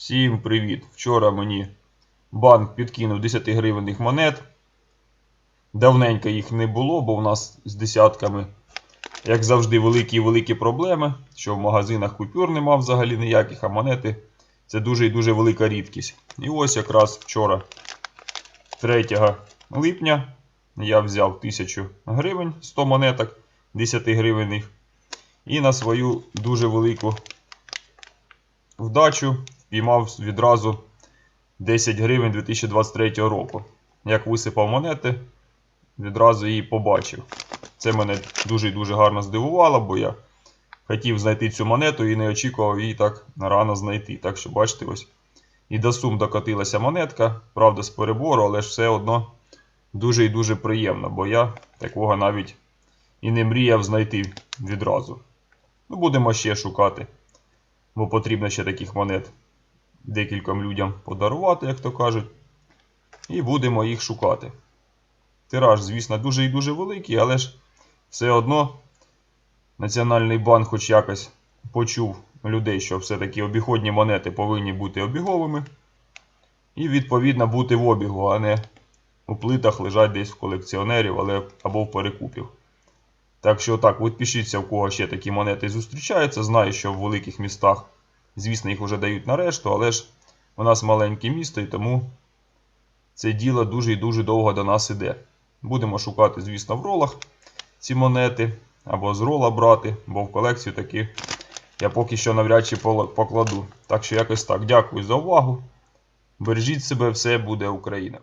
Всім привіт! Вчора мені банк підкинув 10 гривенних монет. Давненько їх не було, бо в нас з десятками, як завжди, великі-великі проблеми, що в магазинах купюр нема взагалі ніяких, а монети це дуже і дуже велика рідкість. І ось якраз вчора, 3 липня, я взяв 1000 гривень, 100 монеток 10 гривенних. І на свою дуже велику вдачу впіймав відразу 10 гривень 2023 року. Як висипав монети, відразу її побачив. Це мене дуже і дуже гарно здивувало, бо я хотів знайти цю монету і не очікував її так рано знайти. Так що, бачите, ось і до сум докотилася монетка, правда, з перебору, але ж все одно дуже і дуже приємно, бо я такого навіть і не мріяв знайти відразу. Ну, будемо ще шукати, бо потрібно ще таких монет декільком людям подарувати, як то кажуть. І будемо їх шукати. Тираж, звісно, дуже і дуже великий, але ж все одно Національний банк хоч якось почув людей, що все-таки обіходні монети повинні бути обіговими. І, відповідно, бути в обігу, а не у плитах лежать десь в колекціонерів але, або в перекупів. Так що так, от пишіться, в кого ще такі монети зустрічаються. Знаю, що в великих містах, звісно, їх вже дають на решту, але ж у нас маленьке місто і тому це діло дуже і дуже довго до нас іде. Будемо шукати, звісно, в ролах ці монети, або з рола брати, бо в колекцію таки я поки що навряд чи покладу. Так що якось так. Дякую за увагу. Бережіть себе, все буде Україна.